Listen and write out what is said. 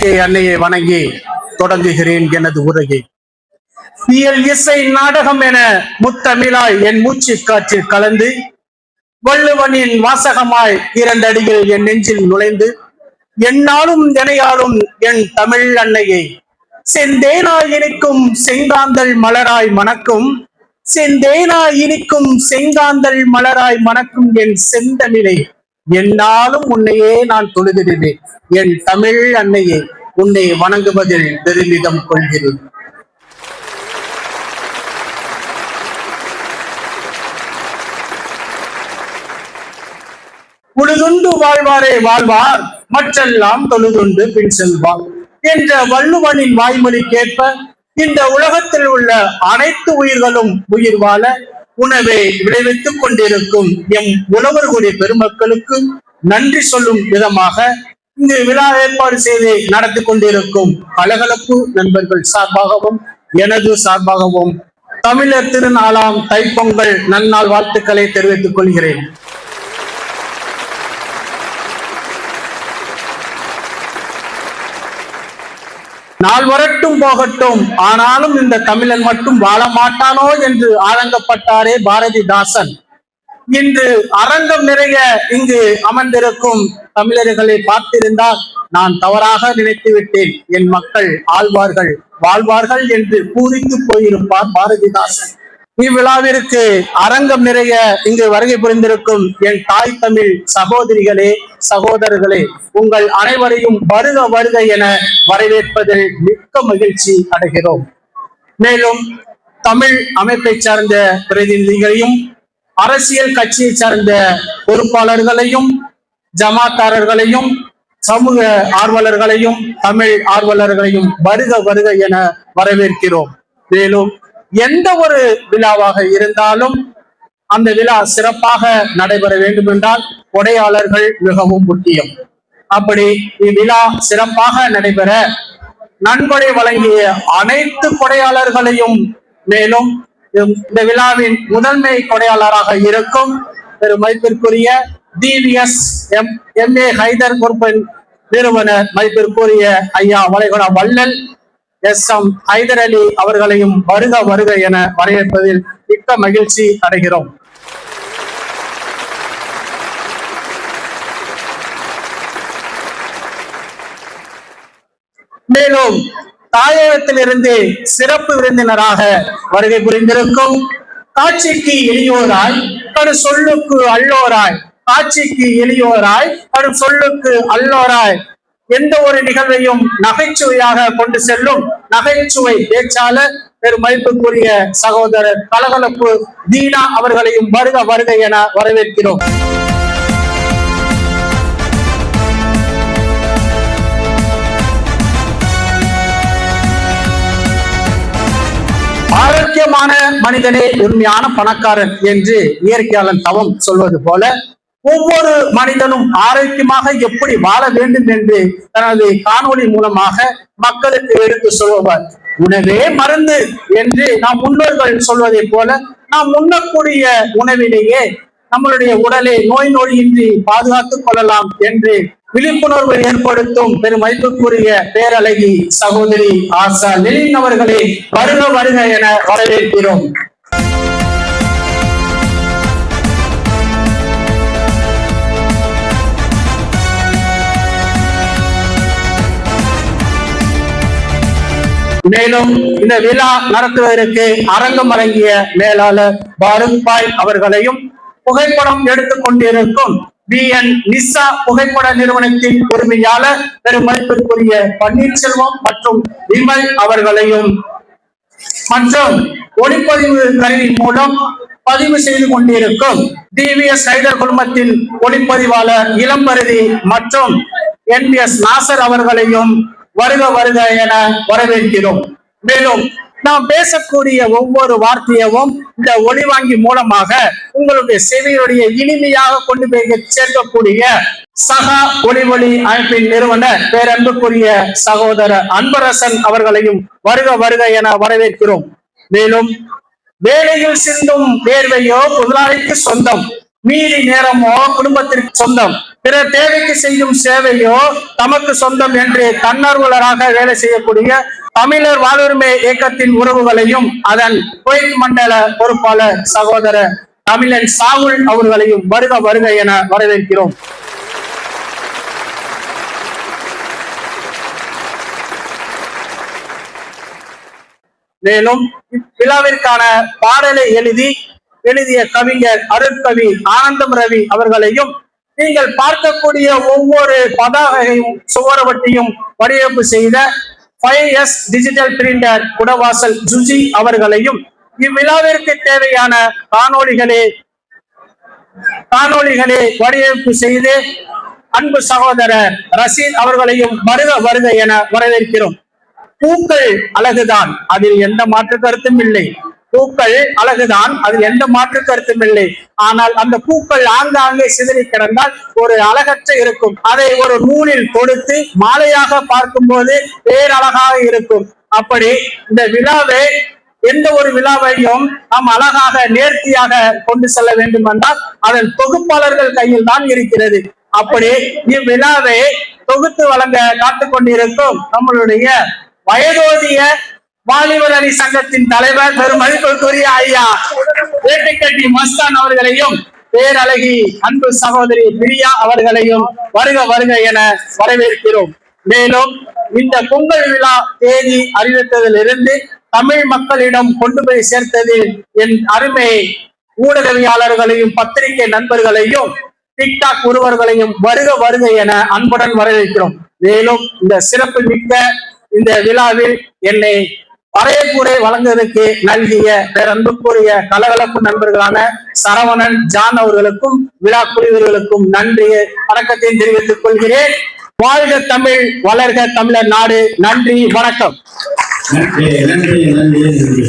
இயற்கை அன்னையை வணங்கி தொடங்குகிறேன் எனது உரையை. இயல் இசை நாடகம் என முத்தமிழாய் என் மூச்சு காற்றில் கலந்து வள்ளுவனின் வாசகமாய் இரண்டடியில் என் நெஞ்சில் நுழைந்து என்னாலும் எனையாலும் என் தமிழ் அன்னையை. செந்தேனாய் இனிக்கும் செங்காந்தல் மலராய் மணக்கும் செந்தேனாய் இனிக்கும் செங்காந்தல் மலராய் மணக்கும் என் செந்தமிழை. என்னாலும் உன்னையே நான் தொழுதிடுவேன். என் தமிழ் அன்னையை உன்னை வணங்குவதில் பெருமிதம் கொள்கிறேன். உழுதுண்டு வாழ்வாரே வாழ்வார் மற்றெல்லாம் தொழுதுண்டு பின் செல்வார். என்ற வள்ளுவனின் வாய்மொழி கேட்ப இந்த உலகத்தில் உள்ள அனைத்து உயிர்களும் உயிர் வாழ உணவை விளைவித்துக் கொண்டிருக்கும் எம் உழவர்களுடைய பெருமக்களுக்கு நன்றி சொல்லும் விதமாக இங்கு விழா ஏற்பாடு செய்து நடத்தி கொண்டிருக்கும் கலகலப்பு நண்பர்கள் சார்பாகவும் எனது சார்பாகவும் தமிழர் திருநாளாம் தைப்பொங்கல் நன்னாள் வாழ்த்துக்களை தெரிவித்துக் கொள்கிறேன். நாள் வரட்டும் போகட்டும். ஆனாலும் இந்த தமிழன் மட்டும் வாழ மாட்டானோ என்று ஆதங்கப்பட்டாரே பாரதிதாசன். இன்று அரங்கம் நிறைய இங்கு அமர்ந்திருக்கும் தமிழர்களை பார்த்திருந்தால் நான் தவறாக நினைத்து விட்டேன். என் மக்கள் ஆழ்வார்கள் வாழ்வார்கள் என்று பூரித்து போயிருப்பார் பாரதிதாசன். இவ்விழாவிற்கு அரங்கம் நிறைய இங்கு வருகை புரிந்திருக்கும் என் தாய் தமிழ் சகோதரிகளே சகோதரர்களே உங்கள் அனைவரையும் வருக வருக என வரவேற்பதில் மிக்க மகிழ்ச்சி அடைகிறோம். மேலும் தமிழ் அமைப்பை சார்ந்த பிரதிநிதிகளையும் அரசியல் கட்சியை சார்ந்த பொறுப்பாளர்களையும் ஜமாத்தாரர்களையும் சமூக ஆர்வலர்களையும் தமிழ் ஆர்வலர்களையும் வருக வருக என வரவேற்கிறோம். மேலும் எந்த ஒரு விழாவாக இருந்தாலும் அந்த விழா சிறப்பாக நடைபெற வேண்டும் என்றால் கொடையாளர்கள் மிகவும் முக்கியம். அப்படி இவ்விழா சிறப்பாக நடைபெற நன்கொடை வழங்கிய அனைத்து கொடையாளர்களையும் மேலும் இந்த விழாவின் முதன்மை கொடையாளராக இருக்கும் திரு மதிப்பிற்குரிய TVS M M A Haider Qurban நிறுவனர் மதிப்பிற்குரிய ஐயா வளைகுடா வள்ளல் எஸ் எம் ஹைதர் அலி அவர்களையும் வருக வருக என வரவேற்பதில் மிக்க மகிழ்ச்சி அடைகிறோம். மேலும் தாயகத்திலிருந்து சிறப்பு விருந்தினராக வருகை புரிந்திருக்கும் காட்சிக்கு எளியோராய் கடு சொல்லுக்கு அல்லோராய் காட்சிக்கு எளியோராய் கடும் சொல்லுக்கு அல்லோராய் எந்த ஒரு நிகழ்வையும் நகைச்சுவையாக கொண்டு செல்லும் நகைச்சுவை பேச்சாளர் பெரும் மதிப்புக்குரிய சகோதரர் கலகலப்பு தீனா அவர்களையும் வருக வருக என வரவேற்கிறோம். ஆரோக்கியமான மனிதனே உண்மையான பணக்காரன் என்று இயற்கையாளன் தவம் சொல்வது போல ஒவ்வொரு மனிதனும் ஆரோக்கியமாக எப்படி வாழ வேண்டும் என்று தனது காணொளி மூலமாக மக்களுக்கு எடுத்து சொல்லுவார். உணவே மருந்து என்று நாம் முன்னோர்கள் சொல்வதை போல நாம் உண்ணக்கூடிய உணவிலேயே நம்மளுடைய உடலை நோய் நொடியின்றி பாதுகாத்துக் கொள்ளலாம் என்று விழிப்புணர்வு ஏற்படுத்தும் பெரும் மதிப்புக்குரிய பேரழகி சகோதரி ஆசா லெலின் அவர்களை வருக வருக என வரவேற்கிறோம். மேலும் இந்த விழா நடத்துவதற்கு அரங்கம் வழங்கிய மேலாளர் பாரத் அவர்களையும் புகைப்படம் எடுத்துக் கொண்டிருக்கும் பி என் நிசா புகைப்பட நிறுவனத்தின் உரிமையாளர் பெருமதிப்பிற்குரிய பன்னீர்செல்வம் மற்றும் விமல் அவர்களையும் மற்றும் ஒளிப்பதிவு கருவி மூலம் பதிவு செய்து கொண்டிருக்கும் டிவிஎஸ் ஹைதர் குழுமத்தின் ஒளிப்பதிவாளர் இளம்பருதி மற்றும் என் வி எஸ் நாசர் அவர்களையும் வருக வருக என வரவேற்கிறோம். மேலும் நாம் பேசக்கூடிய ஒவ்வொரு வார்த்தையவும் இந்த ஒளிவாங்கி மூலமாக உங்களுடைய செவியுடைய இனிமையாக கொண்டு போய் சேர்க்கக்கூடிய சகா ஒளிவொளி அமைப்பின் நிறுவனர் பேரன்புக்குரிய சகோதரர் அன்பரசன் அவர்களையும் வருக வருக என வரவேற்கிறோம். மேலும் வேலையில் சிந்தும் வேர்வையோ முதலாளிக்கு சொந்தம் மீதி நேரமோ குடும்பத்திற்கு சொந்தம் பிற தேவைக்கு செய்யும் சேவையோ தமக்கு சொந்தம் என்று தன்னார்வலராக வேலை செய்யக்கூடிய தமிழர் வாழ்வுரிமை இயக்கத்தின் உறவுகளையும் அதன் குவைத் மண்டல பொறுப்பாளர் சகோதரர் தமிழன் சாகுல் அவர்களையும் வருக வருக என வரவேற்கிறோம். மேலும் இவ்விழாவிற்கான பாடலை எழுதி எழுதிய கவிஞர் அருட்கவி ஆனந்தம் ரவி அவர்களையும் நீங்கள் பார்க்கக்கூடிய ஒவ்வொரு பதாகையும் சுவரவட்டியும் வடிவமைப்பு செய்த five S digital printer Kudavasal Juji அவர்களையும் இவ்விழாவிற்கு தேவையான காணொளிகளே காணொளிகளை வடிவமைப்பு செய்து அன்பு சகோதரர் ரசீத் அவர்களையும் வருக வருக என வரவேற்கிறோம். பூக்கள் அழகுதான் அதில் எந்த மாற்று கருத்தும் இல்லை. பூக்கள் அழகுதான் அது எந்த மாற்று கருத்தும் இல்லை. ஆனால் அந்த பூக்கள் ஆங்காங்கே சிதறி கிடந்தால் ஒரு அழகற்ற இருக்கும். அதை ஒரு நூலில் கொடுத்து மாலையாக பார்க்கும்போது பேரழகாக இருக்கும். அப்படி இந்த விழாவை எந்த ஒரு விழாவையும் நாம் அழகாக நேர்த்தியாக கொண்டு செல்ல வேண்டும் என்றால் அதன் தொகுப்பாளர்கள் கையில் தான் இருக்கிறது. அப்படி இவ்விழாவை தொகுத்து வழங்க காத்துக் கொண்டிருக்கும் நம்மளுடைய வயதோதிய வாலிபர் அணி சங்கத்தின் தலைவர் பெரும் மதிப்புக்குரிய ஐயா வேட்டைக்கட்டி மஸ்தான் அவர்களையும் பேரழகி அன்பு சகோதரி பிரியா அவர்களையும் வருக வருக என வரவேற்கிறோம். மேலும் இந்த பொங்கல் விழா தேதி அறிவித்ததிலிருந்து தமிழ் மக்களிடம் கொண்டு போய் சேர்த்ததில் என் அருமை ஊடகவியாளர்களையும் பத்திரிகை நண்பர்களையும் டிக்டாக் ஒருவர்களையும் வருக வருக என அன்புடன் வரவேற்கிறோம். மேலும் இந்த சிறப்பு மிக்க இந்த விழாவில் என்னை வரவேற்புரை வழங்குவதற்கு நல்கிய பேரன்புக்குரிய கலகலப்பு நண்பர்களான சரவணன் ஜான் அவர்களுக்கும் விழா குழுவர்களுக்கும் நன்றியை வணக்கத்தை தெரிவித்துக் கொள்கிறேன். வாழ்க தமிழ் வளர்க தமிழர் நாடு. நன்றி வணக்கம். நன்றி நன்றி நன்றி.